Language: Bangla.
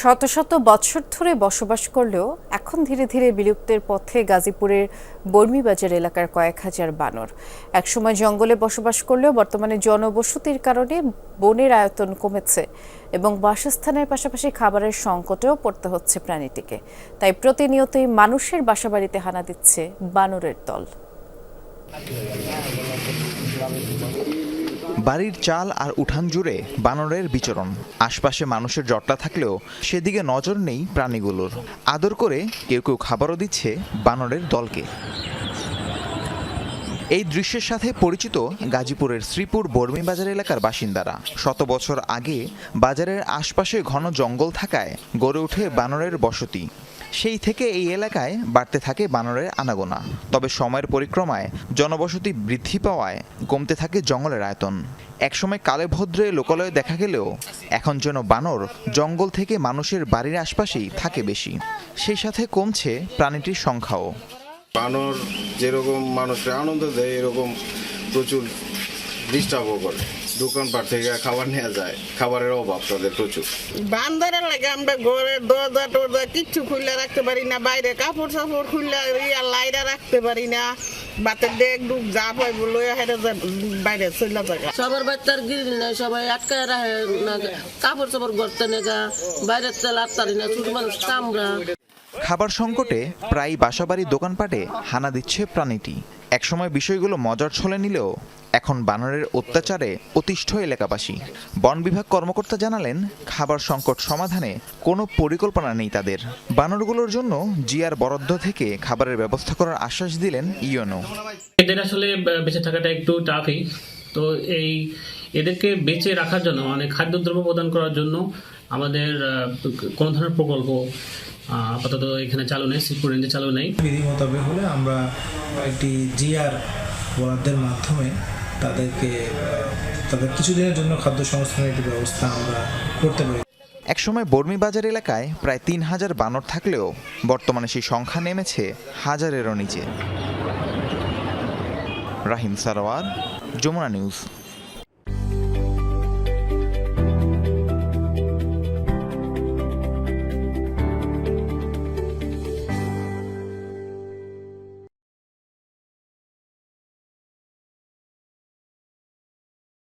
শত শত বছর ধরে বসবাস করলেও এখন ধীরে ধীরে বিলুপ্তের পথে গাজীপুরের বর্মীবাজার এলাকার কয়েক হাজার বানর। একসময় জঙ্গলে বসবাস করলেও বর্তমানে জনবসতির কারণে বনের আয়তন কমেছে এবং বাসস্থানের পাশাপাশি খাবারের সংকটেও পড়তে হচ্ছে প্রাণীটিকে। তাই প্রতিনিয়তই মানুষের বাসাবাড়িতে হানা দিচ্ছে বানরের দল। বাড়ির চাল আর উঠান জুড়ে বানরের বিচরণ। আশপাশে মানুষের জটলা থাকলেও সেদিকে নজর নেই প্রাণীগুলোর। আদর করে কেউ কেউ খাবারও দিচ্ছে বানরের দলকে। এই দৃশ্যের সাথে পরিচিত গাজীপুরের শ্রীপুর বর্মী বাজার এলাকার বাসিন্দারা। শত বছর আগে বাজারের আশপাশে ঘন জঙ্গল থাকায় গড়ে ওঠে বানরের বসতি। সেই থেকে এই এলাকায় বাড়তে থাকে বানরের আনাগোনা। তবে সময়ের পরিক্রমায় জনবসতি বৃদ্ধি পাওয়ায় কমতে থাকে জঙ্গলের আয়তন। একসময় কালে ভদ্রে লোকালয়ে দেখা গেলেও এখন যেন বানর জঙ্গল থেকে মানুষের বাড়ির আশপাশেই থাকে বেশি। সেই সাথে কমছে প্রাণীটির সংখ্যাও। বানর যেরকম মানুষকে আনন্দ দেয়, এরকম প্রচুর ডিস্টার্বও করে। দোকানপাট থেকে খাবার নেওয়া যায়। খাবারের অভাব তাদের প্রচুর। বান্দরের লাগে আমরা ঘরের দরজা টরজা কিচ্ছু খুললে রাখতে পারি না বাইরে কাপড় সাপড় খুললে ইয়া লাইরা রাখতে পারি না। বাতের ডেক ডুক যা পাই বলে হেরে বাইরে চলে জায়গা সবার বাচ্চার গিরিল নাই সবাই আটকায় রাখে না কাপড় চাপড় করতে নেগা বাইরের তেল আটতারি না ছোট মানুষ কামড়া। খাবার সংকটে প্রায় বাসাবাড়ির দোকানপাটে হানা দিচ্ছে প্রাণীটি। একসময় বিষয়গুলো মজার ছলে নিলেও এখন বানরের অত্যাচারে অতিষ্ঠ এলাকাবাসী। বন বিভাগ কর্মকর্তা জানালেন, খাবার সংকট সমাধানে কোনো পরিকল্পনা নেই তাদের। বানরগুলোর জন্য জিয়ার বরাদ্দ থেকে খাবারের ব্যবস্থা করার আশ্বাস দিলেন ইয়নো এদের আসলে বেঁচে থাকাটা একটু টাফই। তো এই এদেরকে বেঁচে রাখার জন্য মানে খাদ্যদ্রব্য প্রদান করার জন্য আমাদের কোনো ধরনের প্রকল্প আপাতত এখানে চালু নেই শ্রীপুর রেঞ্জে চালু নেই। বিধি মোতাবেক হলে আমরা একটি জিআর বরাদ্দের মাধ্যমে তাদেরকে তাদের কিছুদিনের জন্য খাদ্য সংস্থানের একটি ব্যবস্থা আমরা করতে পারি। একসময় বর্মী বাজার এলাকায় প্রায় তিন হাজার বানর থাকলেও বর্তমানে সেই সংখ্যা নেমেছে হাজারেরও নিচে। রাহিম সারোয়ার যমুনা নিউজ।